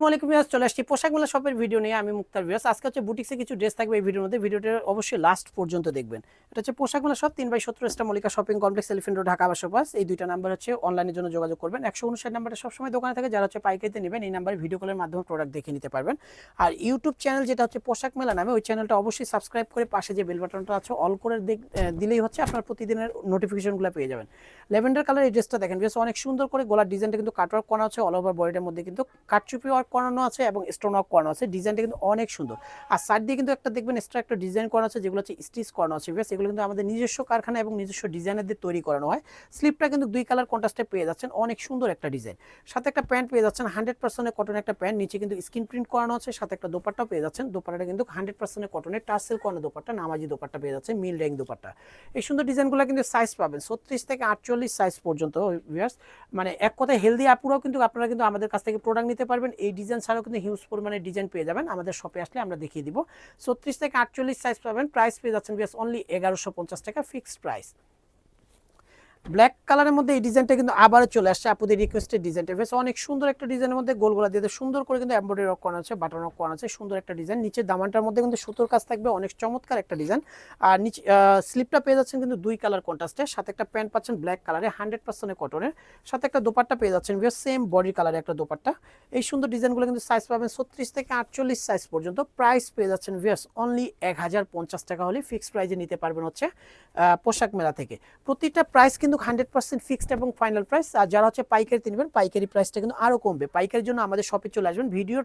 আসসালামাইকুম ভিউয়ার্স চলে আসছি পোশাক মেলা শপের ভিডিও নিয়ে। আমি মুক্তার ভিউয়ার্স আজকে হচ্ছে বুটিক্সে কিছু ড্রেস থাকবে এই ভিডিওর মধ্যে। ভিডিওটা অবশ্যই লাস্ট পর্যন্ত দেখবেন। এটা হচ্ছে পোশাক মেলা শপ তিন বাই সত্তর স্টা Mallika shopping complex elephant road Dhaka বাস। এই দুইটা নাম্বার হচ্ছে অনলাইনের জন্য যোগাযোগ করবেন। একশো উনষাট নাম্বারটা সবসময় দোকানে থাকে। যারা হচ্ছে পাইকারিতে নেবেন, এই নাম্বারে ভিডিও কলের মাধ্যমে প্রোডাক্ট দেখে নিতে পারবেন। আর ইউটিউব চ্যানেল যেটা হচ্ছে পোশাক মেলা নামে, ওই চ্যানেলটা অবশ্যই সাবস্ক্রাইব করে পাশে যে বেল বাটনটা আছে অল করে দিলেই হচ্ছে আপনার প্রতিদিনের নোটিফিকেশনগুলো পেয়ে যাবেন। লেভেন্ডার কালার এই ড্রেসটা দেখেন। বেশ অনেক সুন্দর করে গলার ডিজাইনটা কিন্তু কাটওয়ার্ক করা আছে অল ওভার বডিটার মধ্যে। কিন্তু কাটচুপি ওয়ার্ক করানো আছে এবং স্টোন ওয়ার্ক করানো আছে। ডিজাইনটা কিন্তু অনেক সুন্দর। আর সাইড দিয়ে কিন্তু একটা দেখবেন এক্সট্রা একটা ডিজাইন করানো আছে, যেগুলো হচ্ছে স্টিচ করানো আছে। বেশ এগুলো কিন্তু আমাদের নিজস্ব কারখানা এবং নিজস্ব ডিজাইনের দিয়ে তৈরি করানো হয়। স্লিপটা কিন্তু দুই কালার কন্ট্রাস্টে পেয়ে যাচ্ছেন। অনেক সুন্দর একটা ডিজাইন সাথে একটা প্যান্ট পেয়ে যাচ্ছেন। হান্ড্রেড পার্সেন্টের কটনের একটা প্যান্ট নিচে কিন্তু স্ক্রিন প্রিন্ট করানো আছে। সাথে একটা দোপাট্টাও পেয়ে যাচ্ছেন। দোপাট্টাটা কিন্তু হান্ড্রেড পার্সেন্টের কটনের টার্সেল করানো দোপাট্টা, নামাজি দোপাট্টা পেয়ে যাচ্ছে মিল র্যাঙ্ক দোপাট্টা। এই সুন্দর ডিজাইনগুলো কিন্তু সাইজ পাবেন। ছত্রিশ থেকে আটচল্লিশ সাইজ পর্যন্ত মানে এক কথায় হেলদি আপুরাও কিন্তু, আপনারা কিন্তু আমাদের কাছ থেকে প্রোডাক্ট নিতে পারবেন। এই ডিজাইন ছাড়াও কিন্তু হিউজ পরিমাণে ডিজাইন পেয়ে যাবেন। আমাদের শপে আসলে আমরা দেখিয়ে দিব। ছত্রিশ থেকে আটচল্লিশ সাইজ পাবেন। প্রাইস পেয়ে যাচ্ছেন বিএস অনলি এগারোশো পঞ্চাশ টাকা ফিক্সড প্রাইস ব্ল্যাক কালারের মধ্যে এই ডিজাইনটা কিন্তু আবারও চলে আসছে। আপুদের রিকোয়েস্টেড ডিজাইনটা বেশ অনেক সুন্দর একটা ডিজাইনের মধ্যে গোলগোলা দিয়ে সুন্দর করে কিন্তু এমব্রয়ডারি রক করা আছে বাটন রক করা আছে। সুন্দর একটা ডিজাইন নিচে দামানটার মধ্যে কিন্তু সুতোর কাজ থাকবে। অনেক চমৎকার একটা ডিজাইন আর নিচে স্লিপটা পেয়ে যাচ্ছেন কিন্তু দুই কালার কন্ট্রাস্টে সাথে একটা প্যান্ট পাচ্ছেন ব্ল্যাক কালারে হান্ড্রেড পার্সেন্টের কটনের সাথে একটা দোপাট্টা পেয়ে যাচ্ছেন বেশ সেম বডি কালারে একটা দোপাট্টা। এই সুন্দর ডিজাইনগুলো কিন্তু সাইজ পাবেন ছত্রিশ থেকে আটচল্লিশ সাইজ পর্যন্ত। প্রাইস পেয়ে যাচ্ছেন ভিয়ার্স অনলি এক হাজার পঞ্চাশ টাকা হলে ফিক্সড প্রাইজে নিতে পারবেন হচ্ছে পোশাক মেলা থেকে। প্রতিটা প্রাইস কিন্তু হান্ড্রেড পার্সেন্ট ফিক্সড এবং ফাইনাল প্রাইস আর যারা হচ্ছে পাইকারি নেবেন পাইকারি প্রাইসটা কিন্তু আরও কমবে। পাইকারির জন্য আমাদের শপে চলে আসবেন। ভিডিওর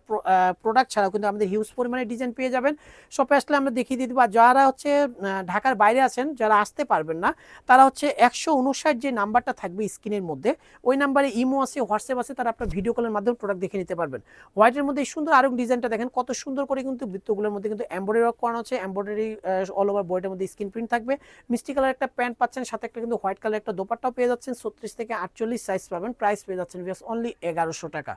প্রোডাক্ট ছাড়াও কিন্তু আমাদের হিউজ পরিমাণে ডিজাইন পেয়ে যাবেন। শপে আসলে আমরা দেখিয়ে দিয়ে দেবো, আর যারা হচ্ছে ঢাকার বাইরে আছেন, যারা আসতে পারবেন না, তারা হচ্ছে একশো উনষাট যে নাম্বারটা থাকবে স্ক্রিনের মধ্যে, ওই নাম্বারে ইমো আছে, হোয়াটসঅ্যাপ আছে, তারা আপনার ভিডিও কলের মাধ্যমে প্রোডাক্ট দেখে নিতে পারবেন। হোয়াইটের মধ্যে সুন্দর আরও ডিজাইনটা দেখেন, কত সুন্দর করে কিন্তু বৃত্তগুলোর মধ্যে কিন্তু এমব্রয়ডারি ওয়ার্ক করানো আছে এমব্রয়ডারি অল ওভার বডির মধ্যে স্ক্রিন প্রিন্ট থাকবে। মিষ্টি কালার একটা প্যান্ট পাচ্ছেন, সাথে একটা কিন্তু হোয়াইট কালার একটা দোপাট্টাও পেয়ে যাচ্ছেন, ছত্রিশ থেকে আটচল্লিশ সাইজ পাবেন। প্রাইস পেয়ে যাচ্ছেন বিয়াস অনলি এগারোশো টাকা।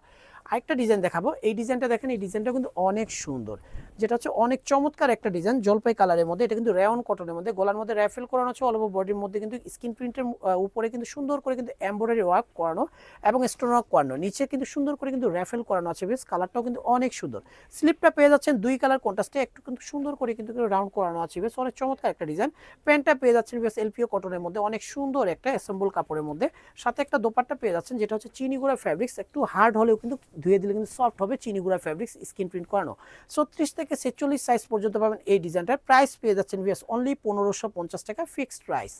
আরেকটা ডিজাইন দেখাবো। এই ডিজাইনটা দেখেন, এই ডিজাইনটা কিন্তু অনেক সুন্দর। যেটা হচ্ছে অনেক চমৎকার একটা ডিজাইন জলপাই কালারের মধ্যে। এটা কিন্তু রেয়ন কটনের মধ্যে। গলার মধ্যে র্যাফেল করানো আছে অল ওভার বডির মধ্যে কিন্তু স্ক্রিন প্রিন্টের উপরে কিন্তু সুন্দর করে কিন্তু এম্ব্রয়ডারি ওয়ার্ক করানো এবং স্টোন ওয়ার্ক করানো। নিচে কিন্তু সুন্দর করে কিন্তু র্যাফেল করানো আছে বেশ কালারটাও কিন্তু অনেক সুন্দর। স্লিপটা পেয়ে যাচ্ছেন দুই কালার কন্ট্রাস্টে একটু কিন্তু সুন্দর করে কিন্তু রাউন্ড করানো আছে বেশ অনেক চমৎকার একটা ডিজাইন প্যান্টটা পেয়ে যাচ্ছেন বেশ এলপিও কটনের মধ্যে। অনেক সুন্দর একটা অ্যাসেম্বল কাপড়ের মধ্যে। সাথে একটা দোপাট্টা পেয়ে যাচ্ছেন, যেটা হচ্ছে চিনিগুড়া ফ্যাব্রিক্স একটু হার্ড হলেও কিন্তু ধুয়ে দিলে কিন্তু সফট হবে চিনিগুড়া ফ্যাব্রিক্স স্ক্রিন প্রিন্ট করানো। ছত্রিশ থেকে ছেচল্লিশ সাইজ পর্যন্ত পাবেন এই ডিজাইনটার প্রাইস পেয়ে যাচ্ছেন ভিএস অনলি পনেরোশো পঞ্চাশ টাকা ফিক্সড প্রাইস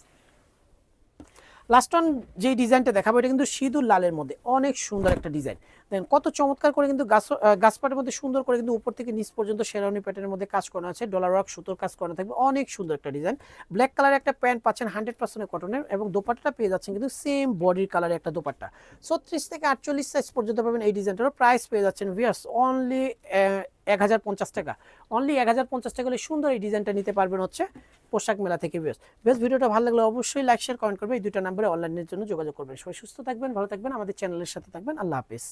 লাস্ট অন যে ডিজাইনটা দেখাবো, এটা কিন্তু সিঁদুর লালের মধ্যে। অনেক সুন্দর একটা ডিজাইন দেখেন কত চমৎকার করে কিন্তু গাছ গাছপাটের মধ্যে সুন্দর করে কিন্তু উপর থেকে নিচ পর্যন্ত শেরানি প্যাটার্নের মধ্যে কাজ করা আছে। ডলার ওয়ার্ক সুতোর কাজ করা থাকবে। অনেক সুন্দর একটা ডিজাইন ব্ল্যাক কালারের একটা প্যান্ট পাচ্ছেন হান্ড্রেড পার্সেন্টের কটনের এবং দোপাট্টাটা পেয়ে যাচ্ছেন কিন্তু সেম বডির কালারের একটা দোপাট্টা। ছত্রিশ থেকে আটচল্লিশ সাইজ পর্যন্ত পাবেন এই ডিজাইনটারও প্রাইস পেয়ে যাচ্ছেন ভিয়ার্স অনলি এক হাজার পঞ্চাশ টাকা। অনলি এক হাজার পঞ্চাশ টাকা হলে সুন্দর এই ডিজাইনটা নিতে পারবেন হচ্ছে পোশাক মেলা থেকে বেশ বেশ ভিডিওটা ভালো লাগলে অবশ্যই লাইক শেয়ার কমেন্ট করবে এই দুটো নাম্বারে অনলাইনের জন্য যোগাযোগ করবেন। সবাই সুস্থ থাকবেন, ভালো থাকবেন, আমাদের চ্যানেলের সাথে থাকবেন। আল্লাহ হাফিজ।